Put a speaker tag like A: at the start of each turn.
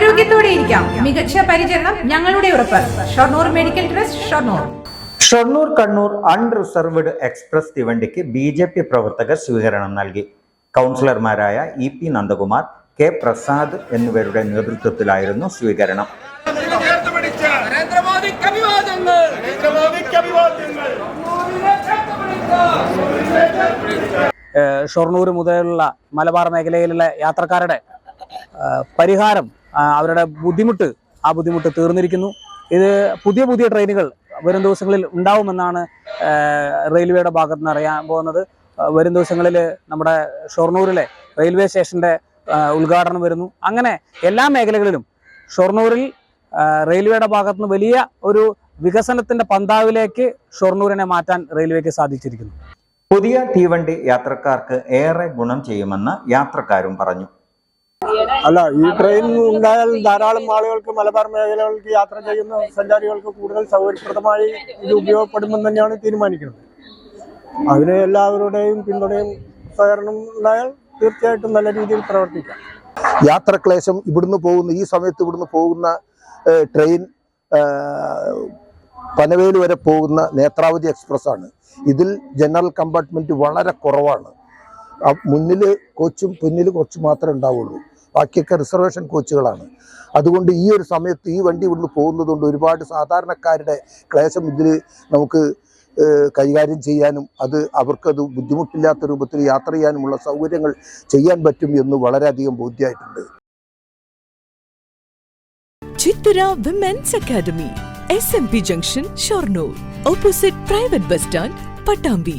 A: ആരോഗ്യത്തോടെ ഇരിക്കാം. മികച്ച പരിചരണം ഞങ്ങളുടെ ഉറപ്പ്. Shoranur medical trust Shoranur.
B: Shoranur Kannur unreserved express തീവണ്ടിക്ക് B J P പ്രവർത്തകർ സ്വീകരണം നൽകി. കൗൺസിലർമാരായ E P Nandakumar K Prasad എന്നിവരുടെ നേതൃത്വത്തിലായിരുന്നു സ്വീകരണം.
C: ഷൊർണൂർ മുതലുള്ള മലബാർ മേഖലയിലുള്ള യാത്രക്കാരുടെ പരിഹാരം അവരുടെ ബുദ്ധിമുട്ട് ആ ബുദ്ധിമുട്ട് തീർന്നിരിക്കുന്നു. ഇത് പുതിയ പുതിയ ട്രെയിനുകൾ വരും ദിവസങ്ങളിൽ ഉണ്ടാവുമെന്നാണ് റെയിൽവേയുടെ ഭാഗത്ത് നിന്ന് അറിയാൻ പോകുന്നത്. വരും ദിവസങ്ങളിൽ നമ്മുടെ ഷൊർണൂരിലെ റെയിൽവേ സ്റ്റേഷന്റെ ഉദ്ഘാടനം വരുന്നു. അങ്ങനെ എല്ലാ മേഖലകളിലും ഷൊർണൂരിൽ റെയിൽവേയുടെ ഭാഗത്തുനിന്ന് വലിയ ഒരു വികസനത്തിന്റെ പന്താവിലേക്ക് ഷൊർണൂരിനെ മാറ്റാൻ റെയിൽവേക്ക് സാധിച്ചിരിക്കുന്നു.
B: പുതിയ തീവണ്ടി യാത്രക്കാർക്ക് ഏറെ ഗുണം ചെയ്യുമെന്ന് യാത്രക്കാരും പറഞ്ഞു.
D: അല്ല ഈ ട്രെയിൻ ഉണ്ടായാൽ ധാരാളം ആളുകൾക്ക് മലബാർ മേഖലകൾക്ക് യാത്ര ചെയ്യുന്ന സഞ്ചാരികൾക്ക് കൂടുതൽ സൗകര്യപ്രദമായി ഇത് ഉപയോഗപ്പെടുമെന്ന് തന്നെയാണ് തീരുമാനിക്കുന്നത്. അതിന് എല്ലാവരുടെയും പിന്തുണയും സഹകരണം ഉണ്ടായാൽ തീർച്ചയായിട്ടും നല്ല രീതിയിൽ പ്രവർത്തിക്കാം.
E: യാത്രക്ലേശം ഇവിടുന്ന് പോകുന്ന ഈ സമയത്ത് ഇവിടുന്ന് പോകുന്ന ട്രെയിൻ പനവേൽ വരെ പോകുന്ന നേത്രാവതി എക്സ്പ്രസ് ആണ് ഇതിൽ ജനറൽ കമ്പാർട്ട്മെന്റ് വളരെ കുറവാണ്. മുന്നിൽ കോച്ചും പിന്നിൽ കോച്ച് മാത്രമേ ഉണ്ടാവുള്ളൂ. ബാക്കിയൊക്കെ റിസർവേഷൻ കോച്ചുകളാണ്. അതുകൊണ്ട് ഈ ഒരു സമയത്ത് ഈ വണ്ടി ഇവിടുന്ന് പോകുന്നതുകൊണ്ട് ഒരുപാട് സാധാരണക്കാരുടെ ക്ലേശം ഇതിൽ നമുക്ക് കൈകാര്യം ചെയ്യാനും അത് അവർക്കത് ബുദ്ധിമുട്ടില്ലാത്ത രൂപത്തിൽ യാത്ര ചെയ്യാനുമുള്ള സൗകര്യങ്ങൾ ചെയ്യാൻ പറ്റും എന്ന് വളരെയധികം ബോധ്യമായിട്ടുണ്ട്
F: Chithura women's academy S M P junction Shoranur opposite private bus stand Pattambi